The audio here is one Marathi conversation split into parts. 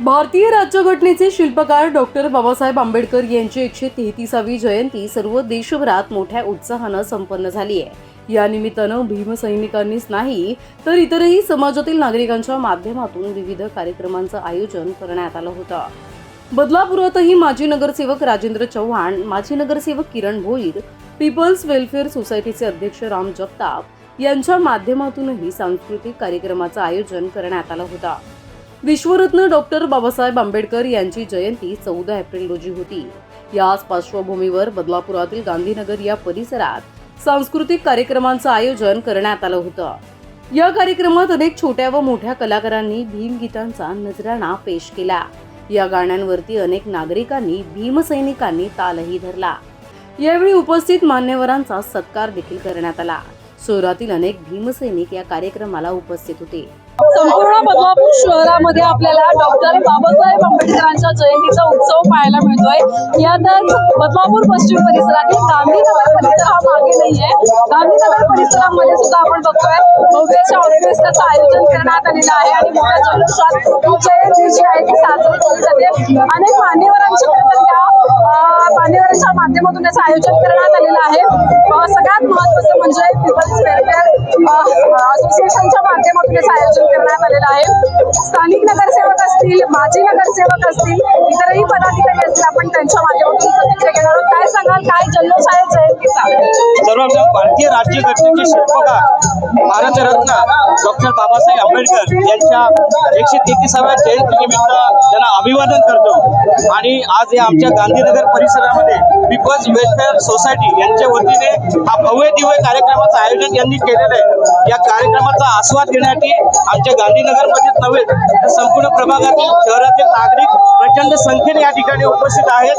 भारतीय राज्यघटनेचे शिल्पकार डॉक्टर बाबासाहेब आंबेडकर यांची एकशे तेहतीसावी जयंती सर्व देशभरात मोठ्या उत्साहानं संपन्न झाली आहे. या निमित्तानं भीमसैनिकांनीच नाही तर इतरही समाजातील नागरिकांच्या माध्यमातून विविध कार्यक्रमांचं आयोजन करण्यात आलं होतं. बदलापुरातही माजी नगरसेवक राजेंद्र चव्हाण माजी नगरसेवक किरण भोईर पीपल्स वेलफेअर सोसायटीचे अध्यक्ष राम जगताप यांच्या माध्यमातूनही सांस्कृतिक कार्यक्रमाचं आयोजन करण्यात आलं होतं. विश्वरत्न डॉक्टर बाबासाहेब आंबेडकर यांची जयंती चौदा एप्रिल रोजी होती. याच पार्श्वभूमीवर बदलापुरातील गांधीनगर या परिसरात सांस्कृतिक कार्यक्रमांचं आयोजन करण्यात आलं होतं. या कार्यक्रमात अनेक छोट्या व मोठ्या कलाकारांनी भीमगीतांचा नजराणा पेश केला. या गाण्यांवरती अनेक नागरिकांनी भीमसैनिकांनी तालही धरला. यावेळी उपस्थित मान्यवरांचा सत्कार देखील करण्यात आला. शहरातील अनेक भीमसैनिक या कार्यक्रमाला उपस्थित होते. संपूर्ण बदलापूर शहरामध्ये आपल्याला डॉक्टर बाबासाहेब आंबेडकरांच्या जयंतीचा उत्सव पाहायला मिळतोय. यातच बदलापूर पश्चिम परिसरातील गांधीनगर परिसर हा मागे नाहीये. गांधीनगर परिसरामध्ये सुद्धा आपण बघतोय भव्यच्या ऑर्केस्ट्राचं आयोजन करण्यात आलेलं आहे आणि मोठ्या जल्लोषात ही जयंती जी आहे ती साजरी केली जाते. अनेक मान्यवरांच्या या मान्यवरांच्या माध्यमातून याचं आयोजन करण्यात आलेलं आहे. सगळ्यात महत्वाचं म्हणजे पीपल्स वेलफेअर असोसिएशनच्या माध्यमातून याचं आयोजन करण्यात आलेलं आहे. स्थानिक नगरसेवक असतील माजी नगरसेवक असतील इतरही पदाधिकारी असतील आपण त्यांच्या माध्यमातून प्रतिक्रिया घेणार आहोत. काय सांगाल? काय जल्लोष आहे जयंतीचा सर्वप्रथम भारतीय राज्यघटनेचे शिल्पकार भारतरत्न डॉक्टर बाबासाहेब आंबेडकर यांच्या एकशे तेहतीसाव्या जयंतीनिमित्त त्यांना अभिवादन करतो. आणि आज या आमच्या गांधीनगर परिसरामध्ये पीपल्स वेलफेअर सोसायटी यांच्या वतीने हा भव्य दिव्य कार्यक्रमाचं आयोजन यांनी केलेलं आहे. या कार्यक्रमाचा आस्वाद घेण्यासाठी आमच्या म्हणजे गांधीनगरमध्येच नव्हे तर संपूर्ण प्रभागातील शहरातील नागरिक प्रचंड संख्येने या ठिकाणी उपस्थित आहेत.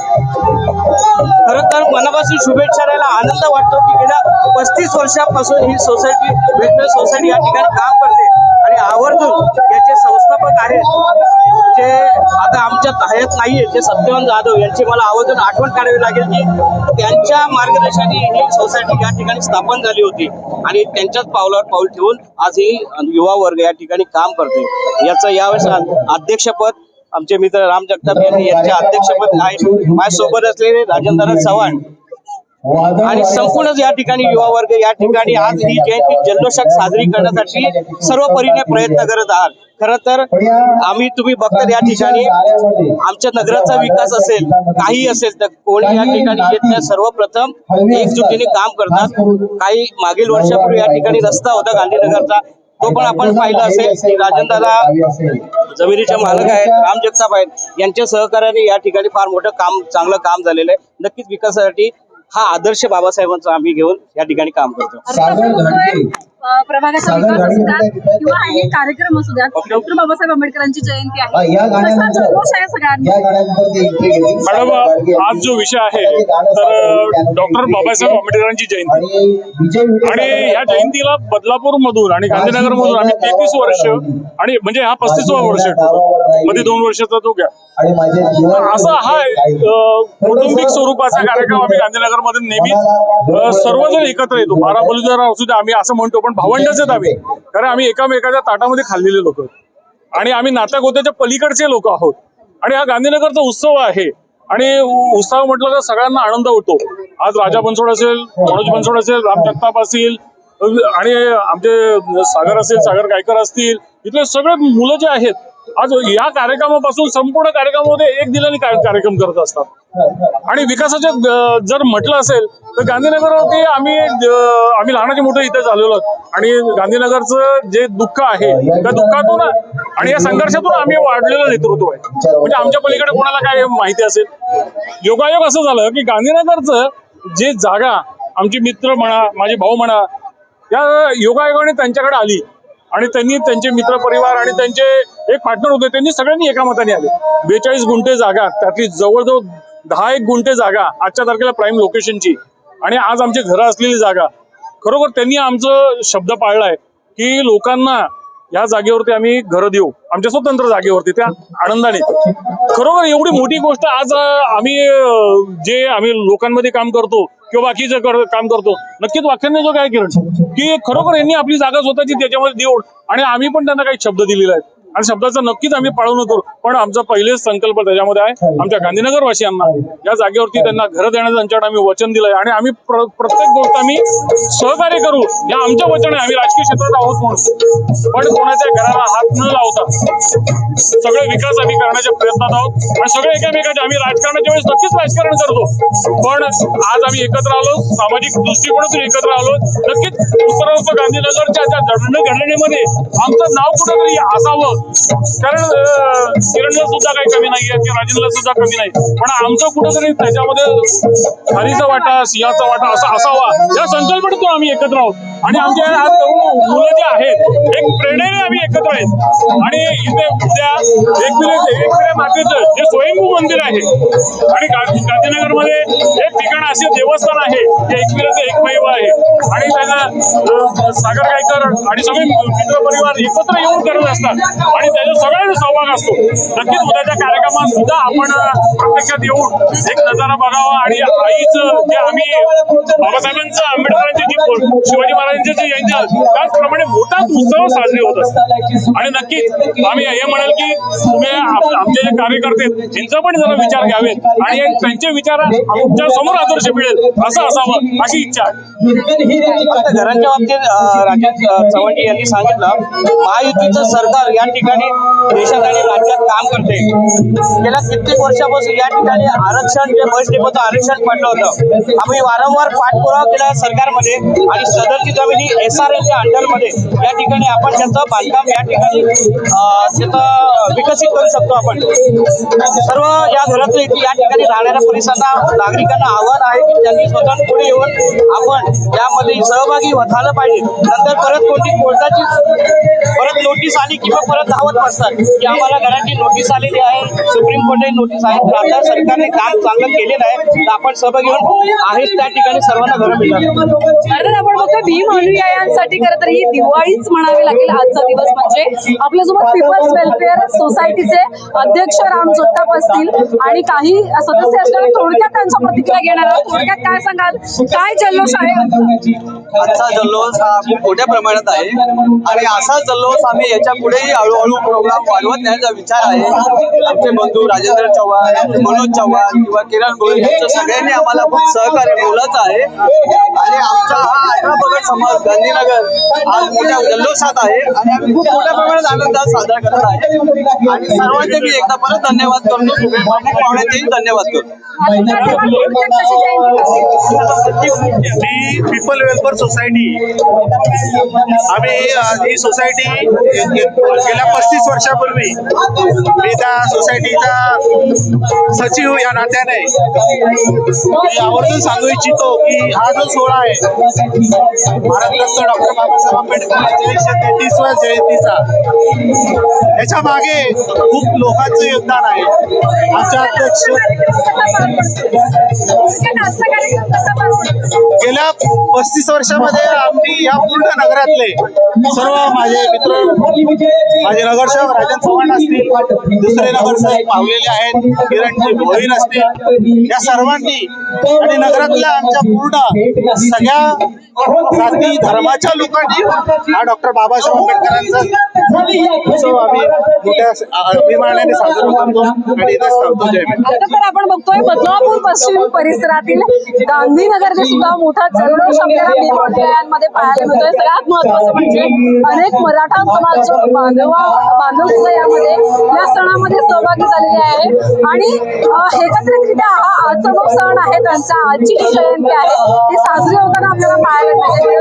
खरं तर मनापासून शुभेच्छा द्यायला आनंद वाटतो की गेल्या पस्तीस वर्षापासून ही सोसायटी वेलफेअर सोसायटी या ठिकाणी काम करते. आणि आवर्जून याचे संस्थापक आहेत. जे आता आमच्यात आहेत नाहीये जे सत्यवान जाधव यांची मला आवर्जून आठवण काढावी लागेल की त्यांच्या मार्गदर्शनाने ही सोसायटी या ठिकाणी स्थापन झाली होती. आणि त्यांच्याच पावलावर पाऊल ठेवून आज ही युवा वर्ग या ठिकाणी काम करते याचं यावेळेस अध्यक्षपद आमचे मित्र राम जगताप यांनी यांच्या अध्यक्षपद आहे. माझ्यासोबत असलेले राजेंद्र चव्हाण आणि संपूर्ण या ठिकाणी युवा वर्ग या ठिकाणी आज ही जयंती जल्लोषात साजरी करण्यासाठी सर्व परीने प्रयत्न करत आहात. खरं तर आम्ही तुम्ही बघतात या ठिकाणी आमच्या नगराचा विकास असेल काही असेल तर कोणी या ठिकाणी येत नाही. सर्वप्रथम एकजुटीने काम करतात. काही मागील वर्षापूर्वी या ठिकाणी रस्ता होता गांधीनगरचा तो पण आपण पाहिला असेल. की राजेंद्रला जमिनीचे मालक आहेत राम जगताप आहेत. यांच्या सहकार्याने या ठिकाणी फार मोठं काम चांगलं काम झालेलं आहे. नक्कीच विकासासाठी हा आदर्श बाबासाहेबांचा आम्ही घेऊन या ठिकाणी काम करतो. प्रभागाचा विकास असू द्यात किंवा अनेक कार्यक्रम असू द्यात डॉक्टर बाबासाहेब आंबेडकरांची जयंती आहे. कसा जल्लोष आहे सगळ्यांनी. मॅडम आज जो विषय आहे तर डॉक्टर बाबासाहेब आंबेडकरांची जयंती. आणि ह्या जयंतीला बदलापूर मधून आणि गांधीनगर मधून आम्ही तेहतीस वर्ष आणि म्हणजे हा पस्तीसवा वर्ष. मध्ये दोन वर्षाचा तो घ्या असा हा कौटुंबिक स्वरूपाचा कार्यक्रम आम्ही गांधीनगरमध्ये नेहमीच सर्वजण एकत्र येतो. बारा बलुदार असू द्या आम्ही असं म्हणतो पण भावंडच आहेत कारण आम्ही एकामेकाच्या ताटामध्ये खाल्लेले लोक आणि आम्ही नात्यागोत्याच्या पलीकडचे लोक आहोत. आणि हा गांधीनगरचा उत्सव आहे. आणि उत्सव म्हटलं तर सगळ्यांना आनंद होतो. आज राजा बनसोड असेल मनोज बनसोड असेल राम जगताप असतील आणि आमचे सागर असेल सागर गायकर असतील इथले सगळे मुलं जे आहेत आज या कार्यक्रमापासून संपूर्ण कार्यक्रमामध्ये एक दिलाने कार्यक्रम करत असतात. आणि विकासाचे जर म्हटलं असेल तर गांधीनगरवरती आम्ही आम्ही लहानाचे मोठे इथे झालेलो आणि गांधीनगरचं जे दुःख आहे त्या दुःखातून आणि या संघर्षातून आम्ही वाढलेलं नेतृत्व आहे. म्हणजे आमच्या पलीकडे कोणाला काय माहिती असेल? योगायोग असं झालं की गांधीनगरचं जे जागा आमचे मित्र म्हणा माझे भाऊ म्हणा या योगायोगाने त्यांच्याकडे आली. आणि त्यांनी त्यांचे मित्र परिवार आणि त्यांचे एक पार्टनर होते त्यांनी सगळ्यांनी एका मताने आले. बेचाळीस गुंठे जागा त्यातली जवळजवळ दहा एक गुंठे जागा आजच्या तारखेला प्राईम लोकेशनची आणि आज आमची घरं असलेली जागा. खरोखर त्यांनी आमचं शब्द पाळलाय की लोकांना या जागेवरती आम्ही घरं देऊ. आमच्या स्वतंत्र जागेवरती त्या आनंदाने. खरोखर एवढी मोठी गोष्ट आज आम्ही जे आम्ही लोकांमध्ये काम करतो किंवा बाकीचं कर- काम करतो. नक्कीच वाक्याने जो काय किरण की खरोखर यांनी आपली जागा स्वतःची त्याच्यामध्ये देऊन आणि आम्ही पण त्यांना काही शब्द दिलेला आहे. आणि शब्दाचा नक्कीच आम्ही पाळून करू पण आमचा पहिलेच संकल्प त्याच्यामध्ये आहे. आमच्या गांधीनगर वासियांना या जागेवरती त्यांना घरं देण्याचं त्यांच्याकडे आम्ही वचन दिलंय. आणि आम्ही प्र- प्रत्येक गोष्ट आम्ही सहकार्य करू. या आमच्या वचन आहे आम्ही राजकीय क्षेत्रात आहोत म्हणून. पण कोणाच्या घराला हात न लावता सगळे विकास आम्ही करण्याच्या प्रयत्नात आहोत. आणि सगळे एकमेकांचे आम्ही राजकारणाच्या वेळेस नक्कीच राजकारण करतो. पण आज आम्ही एकत्र आलो. सामाजिक दृष्टिकोनातून एकत्र आलो. नक्कीच उत्तरार्थ गांधीनगरच्या त्या घडणीमध्ये आमचं नाव कुठेतरी असावं. कारण किरणला सुद्धा काही कमी नाही आहे किंवा राजेंद्रला सुद्धा कमी नाही. पण आमचं कुठंतरी त्याच्यामध्ये हरीचा वाटा सिंहाचा वाटा असा असावा. या संकल्पनेतून आम्ही एकत्र आहोत. आणि आमच्या आज मुलं जे आहेत एक प्रेरणेने आम्ही एकत्र आहेत. आणि इथे उद्या एकविरे मातेचं जे स्वयंभू मंदिर आहे. आणि गांधीनगरमध्ये एक ठिकाण असे देवस्थान आहे जे एकविरेचं एकमेव आहे. आणि त्यांना सागर गायकर आणि सगळे मित्र परिवार एकत्र येऊन करत असतात. आणि त्याचा सगळ्यांचा सहभाग असतो. नक्कीच उद्याच्या कार्यक्रमात सुद्धा आपण प्रत्यक्षात येऊन एक नजारा बघावा आणि आईचं जे आम्ही बाबासाहेबांचं आंबेडकरांची जी शिवाजी महाराज जी यांची त्याचप्रमाणे मोठाच उत्सव साजरे होत असतात. आणि नक्कीच आम्ही हे म्हणाल की तुम्ही आमचे जे कार्यकर्ते त्यांचा पण जरा विचार घ्यावेत आणि त्यांचे विचार आमच्यासमोर आदर्श मिळेल असं असावं अशी इच्छा आहे. घरांच्या बाबतीत अं, राजेश चव्हाण यांनी सांगितलं महायुतीचं सरकार या ठिकाणी देशात आणि राज्यात काम करते. गेल्या कित्येक वर्षापासून या ठिकाणी आरक्षण जे बस डेपोचं आरक्षण पडलं होतं. आम्ही वारंवार पाठपुरावा केला सरकारमध्ये आणि सदरची जमीन एस आर एच्या अंडरमध्ये या ठिकाणी आपण त्याचं बांधकाम या ठिकाणी त्याचं विकसित करू शकतो आपण. सर्व या घरातले या ठिकाणी राहणाऱ्या पोलिसांना नागरिकांना आव्हान आहे की त्यांनी स्वतः पुढे येऊन आपण यामध्ये सहभागी झालं पाहिजे. नंतर परत कोणती कोर्टाची परत नोटीस आली किंवा परत धावत बसतात की आम्हाला घराची नोटीस आलेली आहे सुप्रीम कोर्टाची नोटीस आहे तर आता सरकारने काम चांगलं केलेलं आहे तर आपण सहभागी होऊन आहेच त्या ठिकाणी सर्वांना घरं मिळणार. आपण फक्त भीम अनुयायांसाठी खरं तर ही दिवाळीच म्हणावी लागेल. आजचा दिवस म्हणजे आपल्यासोबत पीपल्स वेलफेअर सोसायटीचे अध्यक्ष राम जोगताप असतील आणि काही सदस्य असलेल्या थोडक्यात त्यांच्या प्रतिक्रिया घेणार आहोत. थोडक्यात काय सांगाल? काय जल्लोष आहे? आजचा जल्लोष हा खूप मोठ्या प्रमाणात आहे. आणि असा जल्लोष आम्ही याच्या पुढेही हळूहळू प्रोग्राम वाढवत नेण्याचा विचार आहे. आमचे बंधू राजेंद्र चव्हाण मनोज चव्हाण किंवा किरण गोयल यांच्या सगळ्यांनी आम्हाला खूप सहकार्य बोलत आहे. आणि आमचा हा अठरा पगड समाज गांधीनगर आज मोठ्या जल्लोषात आहे आणि आम्ही खूप मोठ्या प्रमाणात आनंदात साजरा करत आहे. आणि सर्वांचे मी एकदा परत धन्यवाद करतो. प्रमुख पाहुण्यांचेही धन्यवाद करतो. ही पीपल वेलफेअर सोसायटी. आम्ही ही सोसायटी गेल्या पस्तीस वर्षापूर्वी मी त्या सोसायटीचा सचिव या नात्याने मी आवर्जून सांगू इच्छितो की हा जो सोहळा आहे भारतरत्न डॉक्टर बाबासाहेब आंबेडकर यांच्या एकशे तेहतीसव्या जयंतीचा. याच्या मागे खूप लोकांचं योगदान आहे. आमच्या अध्यक्ष गेल्या पस्तीस वर्षामध्ये आम्ही या पूर्ण नगरातले सर्व माझे मित्र माझे नगरसेवक राजन चव्हाण असतील दुसरे नगरसेवक पावलेले आहेत किरणजी भोईर असतील या सर्वांनी आणि नगरातल्या आमच्या पूर्ण सगळ्या जाती धर्माच्या लोकांनी हा डॉक्टर बाबासाहेब आंबेडकरांचा उत्सव आम्ही मोठ्या अभिमानाने साजरा करतो आणि इथेच जय आता तर आपण बघतोय बदलापूर पश्चिम परिसरातील गांधीनगरचे सुद्धा मोठा जल्लोष आपल्याला भीम पाहायला मिळतोय. सगळ्यात महत्वाचं म्हणजे अनेक मराठा समाज बांधवा बांधव सुद्धा यामध्ये या सणामध्ये सहभागी झालेले आहे. आणि एकत्रितरित्या हा आजचा जो सण आहे त्यांचा आजची जी जयंती आहे ती साजरी होताना आपल्याला पाहायला मिळते.